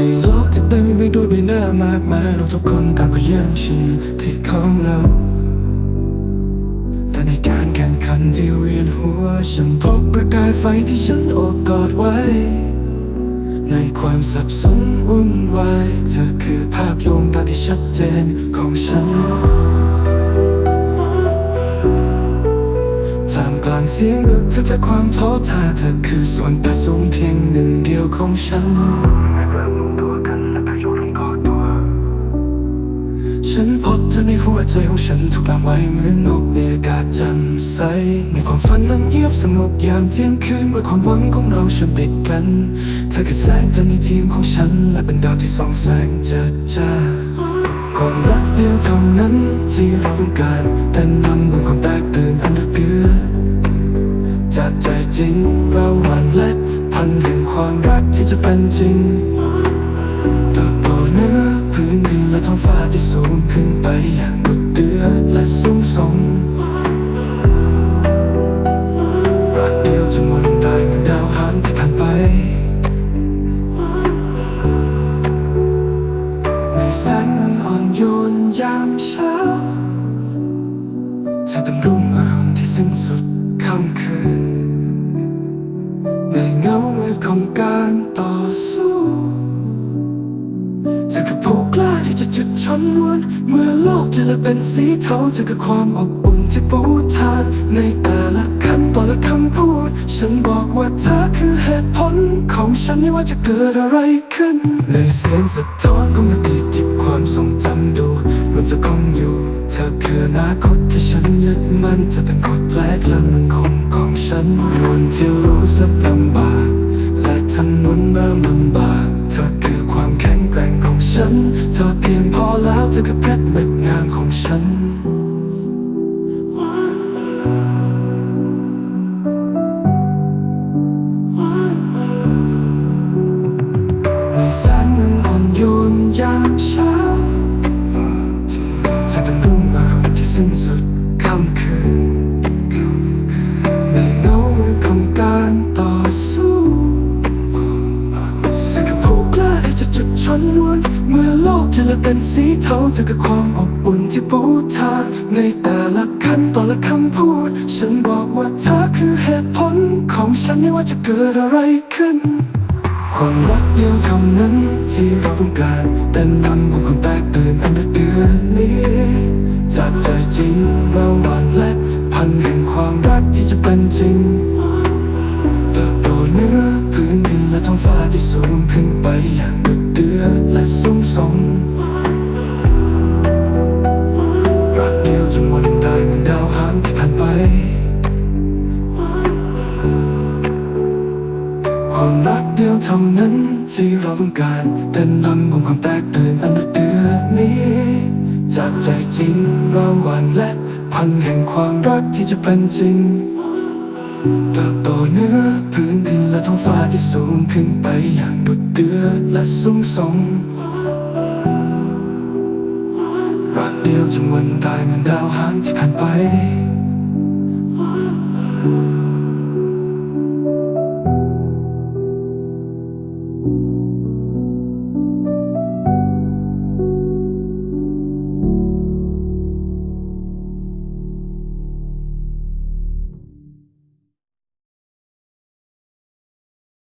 ในโลกที่เต็มไปด้วยใบหน้ามากมายเราทุกคนต่างก็แย่งชิงที่ของเรา แต่ในการแข่งขันที่เวียนหัว ฉันพบประกายไฟที่ฉันโอบกอดไว้ ในความสับสนวุ่นวายเธอคือภาพลวงตาที่ชัดเจนของฉัน สียงรึกทึกและความท้อแท้เธอคือส่วนประสงค์เพียงหนึ่งเดียวของฉันเริ่มลงตัวกันและพายุลงกอตัวฉันพบเธอในหัวใจของฉันถูกตามไว้เหมือนนกในอากาศจ่มใส ในความฝันนั้นเงียบสงบยามเที่ยงคืนเมื่อความหวังของเราฉันติดกัน เธอคือแสงจันทร์ในทีมของฉัน และเป็นดาวที่ส่องแสงเจิดจ้าความรักเดียวเท่านั้นที่เราต้องการแต่นำบนความแตกตื่นอันดุเดือด จากใจจริง เราหวานและพันแห่งความรักที่จะเป็นจริงเติบโตเหนื้อพื้นดินและท้องฟ้าที่สูงขึ้นไปอย่างดุเดือดและสูงส่งรักเดียวจะมันได้เหมือนดาวหางที่ผ่านไป ในแสงนั้นอ่อนโยนยามเช้าเธอเป็นรุ่งอรุณที่สิ้นสุดค่ำคืน ในเงามืดของการต่อสู้เธอคือผู้กล้าที่จะจุดชนวนเมื่อโลกยังเป็นสีเทาเธอคือความอบอุ่นที่ปูทางในแต่ละขั้นตอนและคำพูด ฉันบอกว่าเธอคือเหตุผลของฉันไม่ว่าจะเกิดอะไรขึ้น ในเสียงสะท้อนของอดีตที่ความทรงจำดูมันจะคงอยู่ เธอคืออนาคตที่ฉันยึดมั่นจะเป็นกฎแรกและมันคง ของฉันนที่รู้สึกลำบาก และถนนเริ่มลำบาก เธอคือความแข็งแกร่งของฉัน เธอเพียงพอแล้วเธอคือเพชรเม็ดงามของฉันในแสงนั้นอ่อนโยนยามเช้าเธอเป็นรุ่งอรุณที่สิ้นสุด นวนเมื่อโลกยังเป็นสีเทาจะคือความอบอุ่นที่ปูทางในแต่ละขั้นตอนละคำพูด ฉันบอกว่าเธอคือเหตุผลของฉันไม่ว่าจะเกิดอะไรขึ้น ความรักเดียวเท่านั้นที่เราต้องการแต่นำของความแตกตื่นอันเดือนนี้ ความรักเดียวเท่านั้นที่เราต้องการแต่นำของความแตกตื่นอันเดือดนี้ จากใจจริงเราหวานและพันแห่งความรักที่จะเป็นจริงเติบโตเนื้อพื้นดินและท้องฟ้าที่สูงขึ้นไปอย่างดุดเดือดและสูงส่งรักเดียวจนวันตายเหมือนดาวหางที่ผ่านไป